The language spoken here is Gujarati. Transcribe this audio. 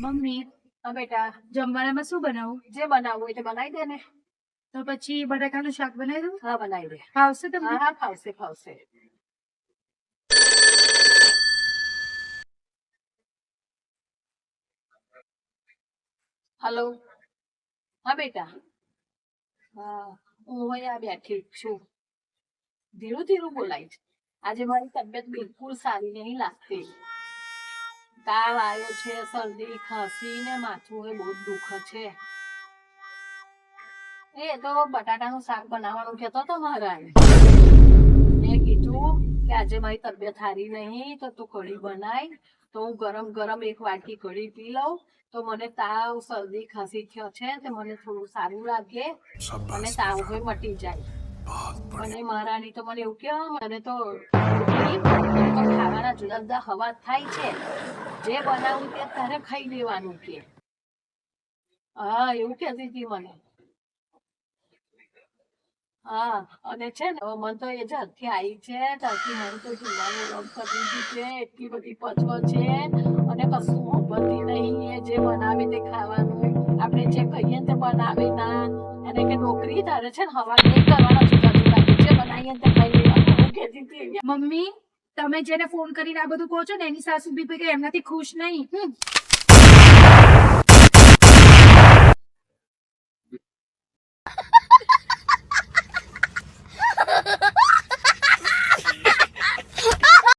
મમ્મી હા બેટા જમવાનામાં શું બનાવું? જે બનાવવું હોય તે બનાવી દે ને. તો પછી બટાકાનું શાક બનાવી દઉં? હા બનાવી દે. ફાવશે તમને? હા ફાવશે ફાવશે. હલો? હા બેટા. હા હું અહીંયા બેઠી છું. ધીરું ધીરું બોલાય છે. આજે મારી તબિયત બિલકુલ સારી નહીં લાગતી. તાવ આવ્યો છે શરદી ખાંસી ને માથું એ બહુ દુખે છે. એ તો બટાટાનું શાક બનાવવાનું કહેતો તો મારા મેં કીધું કે આજે મારી તબિયત સારી નહીં તો તું કઢી બનાય. તો હું ગરમ ગરમ એક વાટકી કઢી પી લઉં. તો મને તાવ શરદી ખાંસી થયો છે તે મને થોડું સારું લાગે અને તાવ હોય મટી જાય. અને મહારાણી તો મને એવું કહેવા મને તો જુદા જુદા હવા થાય છે. જે બનાવું તે તારે ખાઈ લેવાનું કે. હા, એવું કહેતી હતી મને. હા, અને છે ને મન તો એ જ્યારથી આવી છે ત્યારથી મને તો જુવાનું રમ કરી દીધું છે. એટલી બધી પચવો છે. અને કશું સાંભળતી નહીં એ જે બનાવે તે ખાવાનું. આપણે જે કહીએ તે બનાવે ના. અને કે નોકરી તારે છે ને હવા નહીં કરવાના બનાવીએ તે ખાઈ મમ્મી તમે જેને ફોન કરીને આ બધું કહો છો ને, એની સાસુ બી કે એમનાથી ખુશ નહીં.